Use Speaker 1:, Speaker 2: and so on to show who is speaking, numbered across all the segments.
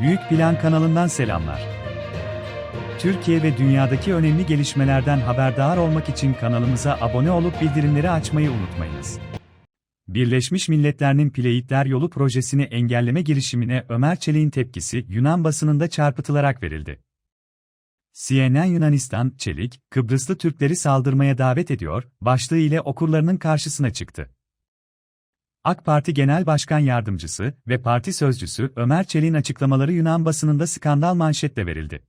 Speaker 1: Büyük Plan kanalından selamlar. Türkiye ve dünyadaki önemli gelişmelerden haberdar olmak için kanalımıza abone olup bildirimleri açmayı unutmayınız. Birleşmiş Milletler'in Pleyitler Yolu projesini engelleme girişimine Ömer Çelik'in tepkisi Yunan basınında çarpıtılarak verildi. CNN Yunanistan, Çelik, Kıbrıslı Türkleri saldırmaya davet ediyor, başlığı ile okurlarının karşısına çıktı. AK Parti Genel Başkan Yardımcısı ve parti sözcüsü Ömer Çelik'in açıklamaları Yunan basınında skandal manşetle verildi.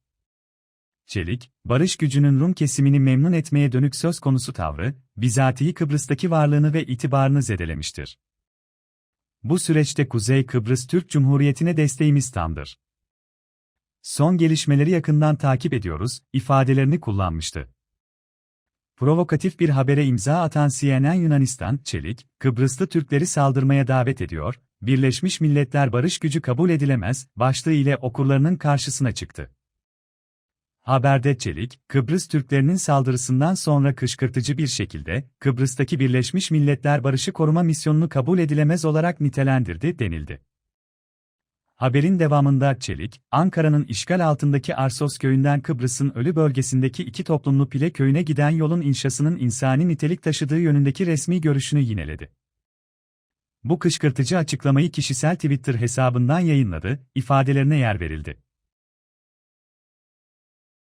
Speaker 1: Çelik, barış gücünün Rum kesimini memnun etmeye dönük söz konusu tavrı, bizatihi Kıbrıs'taki varlığını ve itibarını zedelemiştir. Bu süreçte Kuzey Kıbrıs Türk Cumhuriyeti'ne desteğimiz tamdır. Son gelişmeleri yakından takip ediyoruz, ifadelerini kullanmıştı. Provokatif bir habere imza atan CNN Yunanistan, Çelik, Kıbrıslı Türkleri saldırmaya davet ediyor, Birleşmiş Milletler barış gücü kabul edilemez, başlığı ile okurlarının karşısına çıktı. Haberde Çelik, Kıbrıs Türklerinin saldırısından sonra kışkırtıcı bir şekilde, Kıbrıs'taki Birleşmiş Milletler Barışı Koruma Misyonunu kabul edilemez olarak nitelendirdi denildi. Haberin devamında Çelik, Ankara'nın işgal altındaki Arsos köyünden Kıbrıs'ın ölü bölgesindeki iki toplumlu Pile köyüne giden yolun inşasının insani nitelik taşıdığı yönündeki resmi görüşünü yineledi. Bu kışkırtıcı açıklamayı kişisel Twitter hesabından yayınladı, ifadelerine yer verildi.